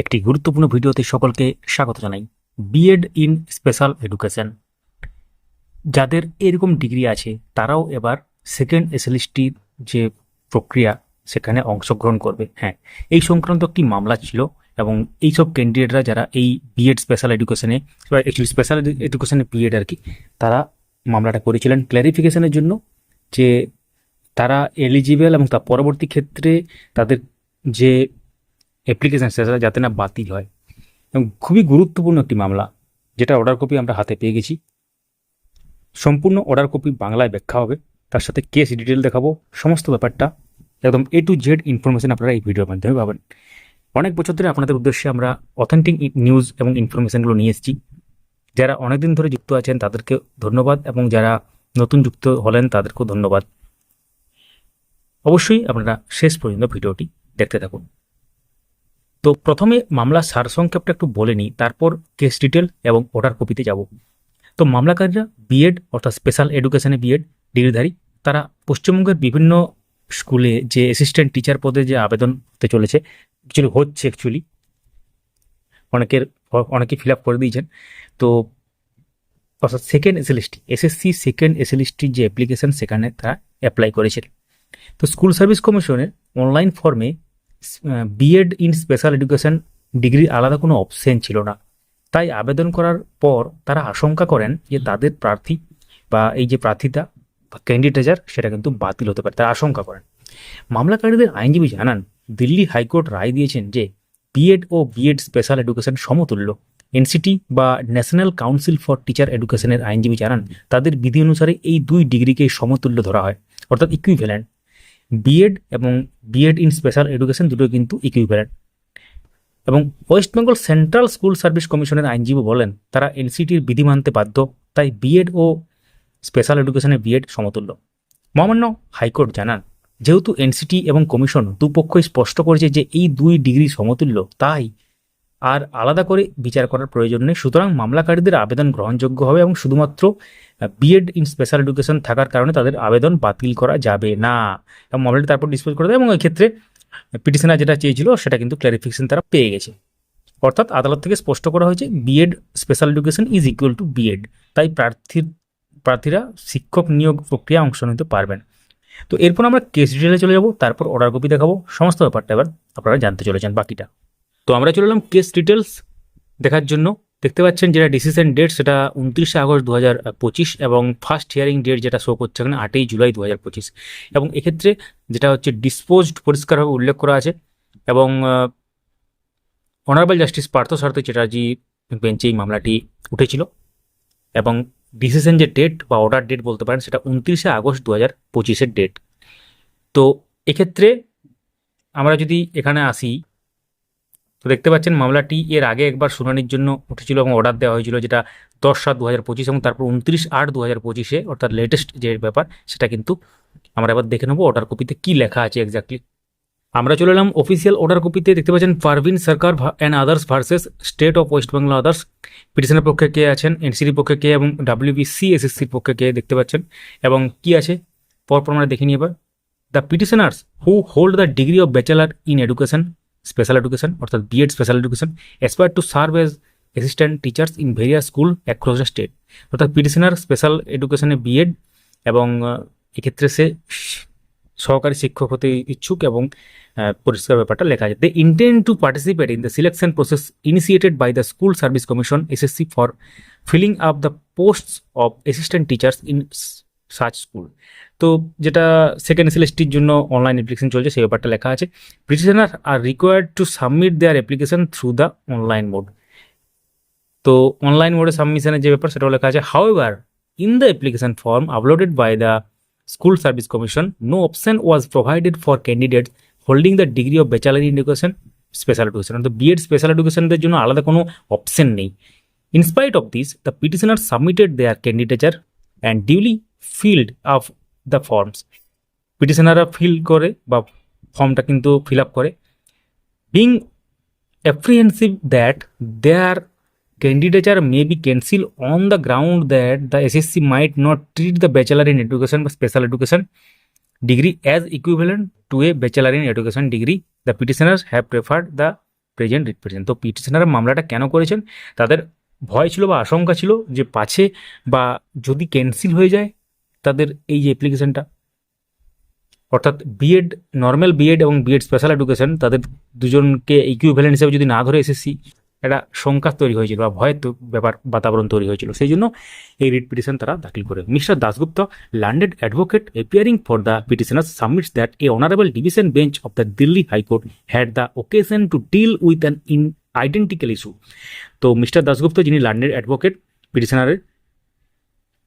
একটি গুরুত্বপূর্ণ ভিডিওতে সকলকে স্বাগত জানাই। বিএড ইন স্পেশাল এডুকেশন যাদের এরকম ডিগ্রি আছে, তারাও এবার সেকেন্ড এসএলএসটির যে প্রক্রিয়া, সেখানে অংশগ্রহণ করবে। হ্যাঁ এই সংক্রান্ত একটি মামলা ছিল এবং এইসব ক্যান্ডিডেটরা যারা এই বিএড স্পেশাল এডুকেশনে অ্যাকচুয়ালি স্পেশাল এডুকেশনে বিএড আর কি, তারা মামলাটা করেছিলেন ক্ল্যারিফিকেশনের জন্য যে তারা এলিজিবল এবং তার পরবর্তী ক্ষেত্রে তাদের যে অ্যাপ্লিকেশান সেটা যাতে না বাতিল হয়। এবং খুবই গুরুত্বপূর্ণ একটি মামলা, যেটা অর্ডার কপি আমরা হাতে পেয়ে গেছি। সম্পূর্ণ অর্ডার কপি বাংলায় ব্যাখ্যা হবে। তার সাথে কেস ডিটেল দেখাবো। সমস্ত ব্যাপারটা একদম এ টু জেড ইনফরমেশন আপনারা এই ভিডিওর মাধ্যমে পাবেন। অনেক বছর ধরে আপনাদের উদ্দেশ্যে আমরা অথেন্টিক নিউজ এবং ইনফরমেশনগুলো নিয়ে এসেছি। যারা অনেকদিন ধরে যুক্ত আছেন, তাদেরকে ধন্যবাদ এবং যারা নতুন যুক্ত হলেন, তাদেরকেও ধন্যবাদ। অবশ্যই আপনারা শেষ পর্যন্ত ভিডিওটি দেখতে থাকুন। তো প্রথমে মামলা সারসংক্ষেপটা একটু বলে নিই, তারপর কেস ডিটেল এবং অর্ডার কপিতে যাব। তো মামলাকারীরা বিএড অর্থাৎ স্পেশাল এডুকেশনে বিএড ডিগ্রিধারী, তারা পশ্চিমবঙ্গের বিভিন্ন স্কুলে যে অ্যাসিস্ট্যান্ট টিচার পদে যে আবেদন হতে চলেছে অ্যাকচুয়ালি হচ্ছে অ্যাকচুয়ালি অনেকের অনেকে ফিল আপ করে দিয়েছেন। তো অর্থাৎ সেকেন্ড এসএলএসটি এসএসসি সেকেন্ড এসএলএসটির যে অ্যাপ্লিকেশন সেখানে তারা অ্যাপ্লাই করেছিলেন তো স্কুল সার্ভিস কমিশনের অনলাইন ফর্মে B Ed in special education ডিগ্রির আলাদা কোনো অপশন ছিল না। তাই আবেদন করার পর তারা আশঙ্কা করেন যে তাদের প্রার্থী বা এই যে প্রার্থীতা বা ক্যান্ডিডেটার সেটা কিন্তু বাতিল হতে পারে। তারা আশঙ্কা করেন। মামলাকারীদের আইনজীবী জানান, দিল্লি হাইকোর্ট রায় দিয়েছেন যে বিএড ও বিএড স্পেশাল এডুকেশন সমতুল্য। এনসিটি বা ন্যাশনাল কাউন্সিল ফর টিচার এডুকেশনের আইনজীবী জানান, তাদের বিধি অনুসারে এই দুই ডিগ্রিকে সমতুল্য ধরা হয়, অর্থাৎ ইকুইভ্যালেন্ট বিএড এবং B Ed in special education দুটোই কিন্তু ইকুইভ্যালেন্ট এবং West Bengal central school service কমিশনের আইনজীবী বলেন, তারা এনসিটির বিধি মানতে বাধ্য, তাই বিএড ও স্পেশাল এডুকেশনে বিএড সমতুল্য। মহামান্য হাইকোর্ট জানান, যেহেতু এনসিটি এবং কমিশন দুপক্ষই স্পষ্ট করেছে যে এই দুই ডিগ্রি সমতুল্য, তাই আর আলাদা করে বিচার করার প্রয়োজন নেই। সুতরাং মামলাকারীদের আবেদন গ্রহণযোগ্য হবে এবং শুধুমাত্র বিএড ইন স্পেশাল এডুকেশন থাকার কারণে তাদের আবেদন বাতিল করা যাবে না। এবং মামলাটি তারপর ডিসপোজ করে দেয় এবং এক্ষেত্রে পিটিশনার যেটা চেয়েছিল সেটা কিন্তু ক্ল্যারিফিকেশন তারা পেয়ে গেছে। অর্থাৎ আদালত থেকে স্পষ্ট করা হয়েছে B Ed special education is equal to B Ed তাই প্রার্থীর, প্রার্থীরা শিক্ষক নিয়োগ প্রক্রিয়া অংশ নিতে পারবেন। তো এরপর আমরা কেস ডিটেলে চলে যাব, তারপর অর্ডার কপি দেখাবো, সমস্ত ব্যাপারটা এবার আপনারা জানতে চলেছেন বাকিটা। তো আমরা চলে এলাম কেস ডিটেলস দেখার জন্য। দেখতে পাচ্ছেন যেটা ডিসিশন ডেট সেটা উনত্রিশে আগস্ট দু হাজার পঁচিশ এবং ফার্স্ট হিয়ারিং ডেট যেটা শো করছে এখানে আটই জুলাই দু হাজার পঁচিশ। এবং এক্ষেত্রে যেটা হচ্ছে ডিসপোজড পরিষ্কারভাবে উল্লেখ করা আছে এবং অনারেবল জাস্টিস পার্থ সারথী চ্যাটার্জি বেঞ্চে এই মামলাটি উঠেছিল এবং ডিসিশন যে ডেট বা অর্ডার ডেট বলতে পারেন, সেটা উনত্রিশে আগস্ট দু হাজার পঁচিশের ডেট তো এক্ষেত্রে আমরা যদি এখানে আসি তো দেখতে পাচ্ছেন মামলাটি এর আগে একবার শুনানির জন্য উঠেছিল এবং অর্ডার দেওয়া হয়েছিল যেটা দশ সাত দু হাজার পঁচিশ এবং তারপর উনত্রিশ আট দু হাজার পঁচিশে, অর্থাৎ লেটেস্ট যে ব্যাপার সেটা কিন্তু আমরা এবার দেখে নেব অর্ডার কপিতে কী লেখা আছে এক্স্যাক্টলি আমরা চলে এলাম অফিসিয়াল অর্ডার কপিতে দেখতে পাচ্ছেন Parveen Sarkar and others versus state of West Bengal others পিটিশনের পক্ষে কে আছেন এনসিডির পক্ষে কে এবং ডাব্লিউবিসি এসএসসির পক্ষে কে দেখতে পাচ্ছেন। এবং কি আছে? পরপর আমরা দেখে নিই এবার। The petitioners who hold the degree of bachelor in education special education অর্থাৎ B Ed special education aspire to serve as assistant teachers in various school across the state অর্থাৎ পিটিশনার স্পেশাল এডুকেশনে বিএড এবং এক্ষেত্রে সে সহকারী শিক্ষক হতে ইচ্ছুক এবং পরিষ্কার ব্যাপারটা লেখা আছে। They intend to participate in the selection process initiated by the school service commission SSC for filling up the posts of assistant teachers in search school তো যেটা সেকেন্ড এসএলএসটির জন্য অনলাইন অ্যাপ্লিকেশন চলছে, সেই ব্যাপারটা লেখা আছে petitioner are required to submit their application through the online mode তো online মোডে সাবমিশনের যে ব্যাপার, সেটাও লেখা আছে however in the application form uploaded by the school service commission no option was provided for candidate holding the degree of bachelor in education special education অর্থাৎ B Ed special এডুকেশনদের জন্য আলাদা কোনো অপশন নেই। In spite of this the petitioner submitted their candidature and duly filled up the forms পিটিশনাররা fill করে বা ফর্মটা কিন্তু ফিল আপ করে। Being apprehensive that their candidature may be cancel on the ground that the SSC might not treat the bachelor in education বা special education degree as equivalent to a bachelor in education degree the petitioner have preferred the present represent তো petitioner মামলাটা কেন করেছেন? তাদের ভয় ছিল বা আশঙ্কা ছিল যে পাছে বা যদি ক্যান্সিল হয়ে যায় তাদের এই যে অ্যাপ্লিকেশনটা অর্থাৎ B Ed normal B Ed এবং বিএড স্পেশাল এডুকেশন তাদের দুজনকে ইকুইভ্যালেন্ট হিসেবে যদি না ধরে এসএসসি একটা শঙ্কা তৈরি হয়েছিল বা ভয়ের ব্যাপার, বাতাবরণ তৈরি হয়েছিল। সেই জন্য এই রিট পিটিশন তারা দাখিল করে। Mister Dasgupta learned advocate appearing for the petitioners submits that a honourable division bench of the Delhi high court had the occasion to deal with an in identical issue তো mister Dasgupta যিনি learned advocate পিটিশনারের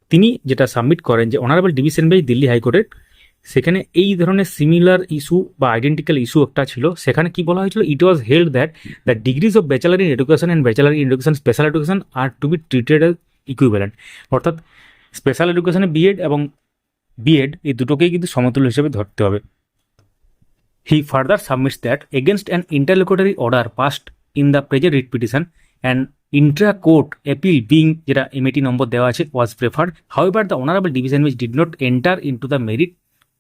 তিনি যেটা submit করেন যে honourable division bench Delhi হাইকোর্টের সেখানে এই ধরনের সিমিলার ইস্যু বা আইডেন্টিক্যাল ইস্যু একটা ছিল। সেখানে কি বলা হয়েছিল? It was held that the degrees of bachelor in education and bachelor in education special education are to be treated equivalent অর্থাৎ স্পেশাল এডুকেশনে বিএড এবং বিএড এই দুটোকেই কিন্তু সমতুল্য হিসেবে ধরতে হবে। He further submits that against an interlocutory order passed in the present writ petition and intra court appeal being যেটা এমএটি নম্বর দেওয়া আছে was preferred however the honourable division which did not enter in to the merit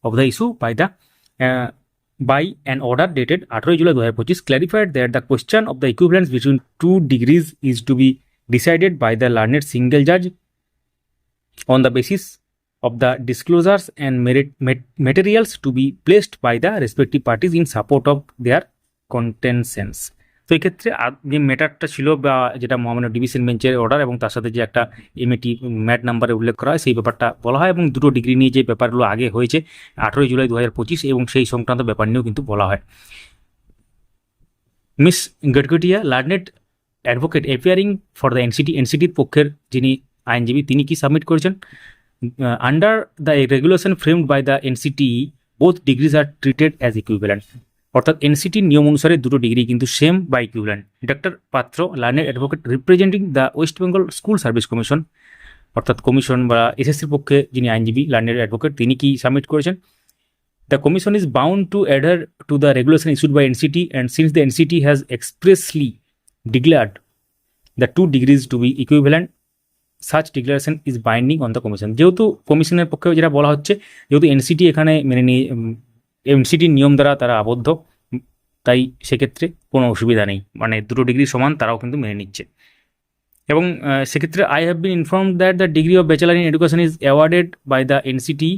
of the issue by the uh, by an order dated 18 July 2025 clarified that the question of the equivalence between two degrees is to be decided by the learned single judge on the basis of the disclosures and merit, mat- materials to be placed by the respective parties in support of their contentions তো এক্ষেত্রে যে ম্যাটারটা ছিল বা যেটা মহামান্য division বেঞ্চের order এবং তার সাথে যে একটা এমএটি ম্যাট নাম্বারে উল্লেখ করা হয়, সেই ব্যাপারটা বলা হয় এবং দুটো ডিগ্রি নিয়ে যে ব্যাপারগুলো আগে হয়েছে, আঠেরোই জুলাই দু হাজার পঁচিশ এবং সেই সংক্রান্ত ব্যাপার নিয়েও কিন্তু বলা হয়। Miss Gutgutia learned advocate appearing for the NCT এনসিটির পক্ষের যিনি আইনজীবী, তিনি কি সাবমিট করেছেন? Under the regulation framed by the NCT both degrees are treated as equivalent অর্থাৎ এনসিটির নিয়ম অনুসারে দুটো ডিগ্রি কিন্তু সেম বা equivalent doctor Patra learned advocate representing the West Bengal school service commission অর্থাৎ কমিশন বা এসএসসির পক্ষে যিনি আইনজীবী লার্নের অ্যাডভোকেট তিনি কি সাবমিট করেছেন? The commission is bound to adhere to the regulation issued by NCT and since the NCT has expressly declared the two degrees to be equivalent such declaration is binding on the commission যেহেতু কমিশনের পক্ষে যেটা বলা হচ্ছে, যেহেতু NCT এখানে মেনে নিয়ে এনসিটির নিয়ম দ্বারা তারা আবদ্ধ। তাই সেক্ষেত্রে কোনো অসুবিধা নেই। মানে দুটো ডিগ্রি সমান তারাও কিন্তু মেনে নিচ্ছে। এবং সেক্ষেত্রে I have been inform that the degree of bachelor in education is awarded by the NCT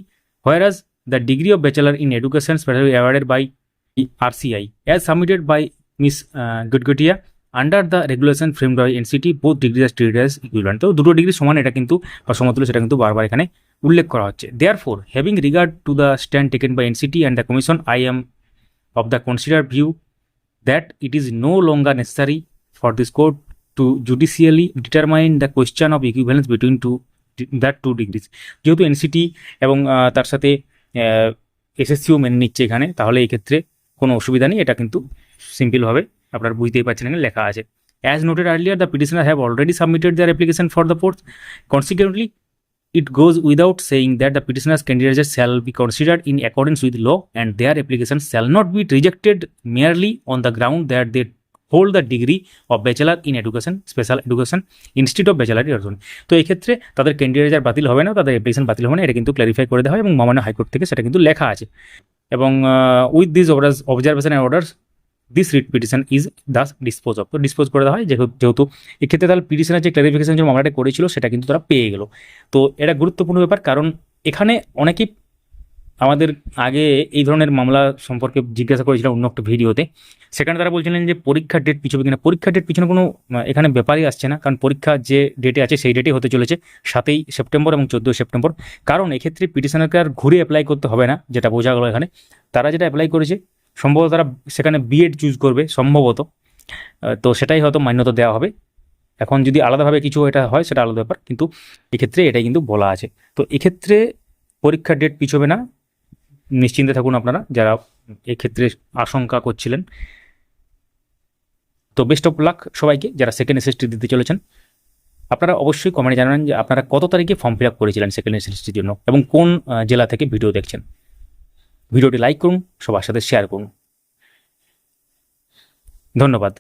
whereas the degree of bachelor in education specially awarded by RCI as submitted by miss Gutgutia under the regulation frame by NCT both degree as equivalent তো দুটো ডিগ্রি সমান, এটা কিন্তু, বা সমতুল্য, সেটা কিন্তু বারবার এখানে উল্লেখ করা হচ্ছে। Therefore having regard to the stand taken by NCT and the commission I am of the consider view that it is no longer necessary for this court to judicially determine the question of equivalence between two that two degrees যেহেতু NCT এবং তার সাথে এসএসসিও মেনে নিচ্ছে এখানে, তাহলে এই ক্ষেত্রে কোনো অসুবিধা নেই। এটা কিন্তু সিম্পলভাবে আপনারা বুঝতেই পারছেন এখানে লেখা আছে। As noted earlier the petitioner have already submitted their application for the post consequently it goes without saying that the petitioner's candidature shall be considered in accordance with law and their application shall not be rejected merely on the ground that they the degree of bachelor in education special education instead of bachelor in education তো এই ক্ষেত্রে তাদের ক্যান্ডিডেটার বাতিল হবে না তাদের application বাতিল হবে না এটা কিন্তু ক্লারিফাই করে দেওয়া হয় এবং মামান্য হাইকোর্ট থেকে সেটা কিন্তু লেখা আছে এবং with this observation and orders this writ petition is thus dispose of তো ডিসপোজ করে দেওয়া হয়, যেহেতু এক্ষেত্রে তাহলে পিটিশনের যে ক্লারিফিকেশন যে মামলাটা করেছিল, সেটা কিন্তু তারা পেয়ে গেল। তো এটা গুরুত্বপূর্ণ ব্যাপার, কারণ এখানে অনেকেই আমাদের আগে এই ধরনের মামলা সম্পর্কে জিজ্ঞাসা করেছিলাম অন্য একটা ভিডিওতে। সেখানে তারা বলছিলেন যে পরীক্ষার ডেট পিছবে কিনা। পরীক্ষার ডেট পিছনে কোনো এখানে ব্যাপারই আসছে না, কারণ পরীক্ষা যে ডেটে আছে, সেই ডেটে হতে চলেছে সাতই সেপ্টেম্বর এবং চোদ্দোই সেপ্টেম্বর। কারণ এক্ষেত্রে পিটিশনারকে আর ঘুরে অ্যাপ্লাই করতে হবে না, যেটা বোঝা গেলো এখানে। তারা যেটা অ্যাপ্লাই করেছে সম্ভবত তারা সেখানে বিএড চুজ করবে, সম্ভবত। তো সেটাই হয়তো মান্যতা দেওয়া হবে। এখন যদি আলাদাভাবে কিছু এটা হয়, সেটা আলাদা ব্যাপার। কিন্তু এক্ষেত্রে এটাই কিন্তু বলা আছে। তো এক্ষেত্রে পরীক্ষার ডেট পিছবে না। নিশ্চিন্তে থাকুন আপনারা, যারা এক্ষেত্রে আশঙ্কা করছিলেন। তো বেস্ট অফ লাক সবাইকে, যারা সেকেন্ড এসএসটি দিতে চলেছেন। আপনারা অবশ্যই কমেন্টে জানাবেন যে আপনারা কত তারিখে ফর্ম ফিল আপ করেছিলেন সেকেন্ড এসএসটির জন্য এবং কোন জেলা থেকে ভিডিও দেখছেন। ভিডিওটি লাইক করুন সবার সাথে শেয়ার করুন। ধন্যবাদ।